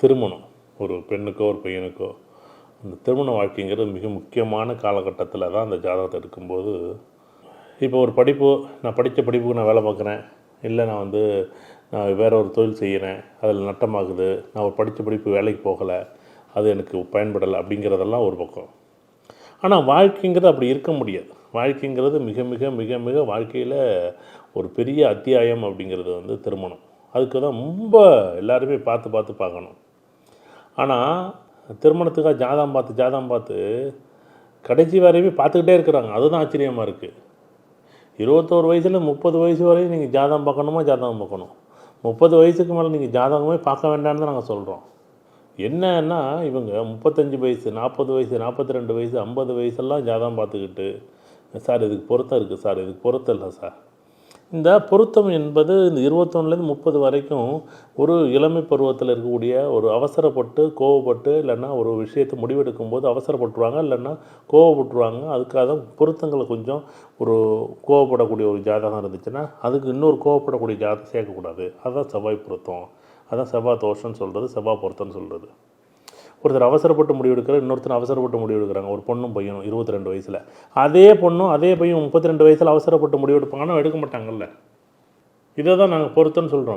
திருமணம். ஒரு பெண்ணுக்கோ ஒரு பையனுக்கோ. அந்த திருமண வாழ்க்கைங்கிறது மிக முக்கியமான காலகட்டத்தில் தான் அந்த ஜாதகத்தை எடுக்கும்போது இப்போ ஒரு படிப்பு நான் படித்த படிப்புக்கு நான் வேலை பார்க்குறேன். இல்லை நான் வந்து நான் வேறு ஒரு தொழில் செய்கிறேன் அதில் நட்டமாகுது. நான் ஒரு படித்த படிப்பு வேலைக்கு போகலை. அது எனக்கு பயன்படலை அப்படிங்கிறதெல்லாம் ஒரு பக்கம். ஆனால் வாழ்க்கைங்கிறது அப்படி இருக்க முடியாது. வாழ்க்கைங்கிறது மிக மிக மிக மிக வாழ்க்கையில் ஒரு பெரிய அத்தியாயம் அப்படிங்கிறது வந்து திருமணம். அதுக்கு தான் ரொம்ப எல்லாருமே பார்த்து பார்த்து பார்க்கணும். ஆனால் திருமணத்துக்காக ஜாதகம் பார்த்து ஜாதகம் பார்த்து கடைசி வரையுமே பார்த்துக்கிட்டே இருக்கிறாங்க. அதுதான் ஆச்சரியமாக இருக்குது இருபத்தோரு வயசில் முப்பது வயசு வரையும் நீங்கள் ஜாதகம் பார்க்கணுமா ஜாதகம் பார்க்கணும்? முப்பது வயசுக்கு மேலே நீங்கள் ஜாதகமே பார்க்க வேண்டாம்னு தான் நாங்கள் சொல்கிறோம் என்னன்னா இவங்க முப்பத்தஞ்சு வயசு நாற்பது வயசு நாற்பத்தி ரெண்டு வயசு ஐம்பது வயசெல்லாம் ஜாதகம் பார்த்துக்கிட்டு சார் இதுக்கு பொருத்தம் இருக்குது சார் இதுக்கு பொருத்தம் இல்லை சார். இந்த பொருத்தம் என்பது இந்த இருபத்தொன்னுலேருந்து முப்பது வரைக்கும் ஒரு இளமை பருவத்தில் இருக்கக்கூடிய ஒரு அவசரப்பட்டு கோவப்பட்டு இல்லைன்னா ஒரு விஷயத்தை முடிவெடுக்கும் போது அவசரப்பட்டுருவாங்க இல்லைன்னா கோவப்பட்டுருவாங்க. அதுக்காக தான் பொருத்தங்களை கொஞ்சம் ஒரு கோவப்படக்கூடிய ஒரு ஜாதகம் இருந்துச்சுன்னா அதுக்கு இன்னொரு கோவப்படக்கூடிய ஜாதகம் சேர்க்கக்கூடாது. அதுதான் செவ்வாய் பொருத்தம். அதான் செவ்வாய் தோஷம்னு சொல்கிறது செவ்வாய் பொருத்தம்னு சொல்கிறது ஒருத்தர் அவசரப்பட்டு முடிவெடுக்கிற இன்னொருத்தர் அவசரப்பட்டு முடிவெடுக்கிறாங்க. ஒரு பொண்ணும் பையனும் இருபத்தி ரெண்டு வயசில். அதே பொண்ணும் அதே பையன் முப்பத்தி ரெண்டு வயசில் அவசரப்பட்டு முடிவெடுப்பாங்கன்னா எடுக்க மாட்டாங்கல்ல. இதை தான் நாங்கள் பொறுத்தன்னு சொல்கிறோம்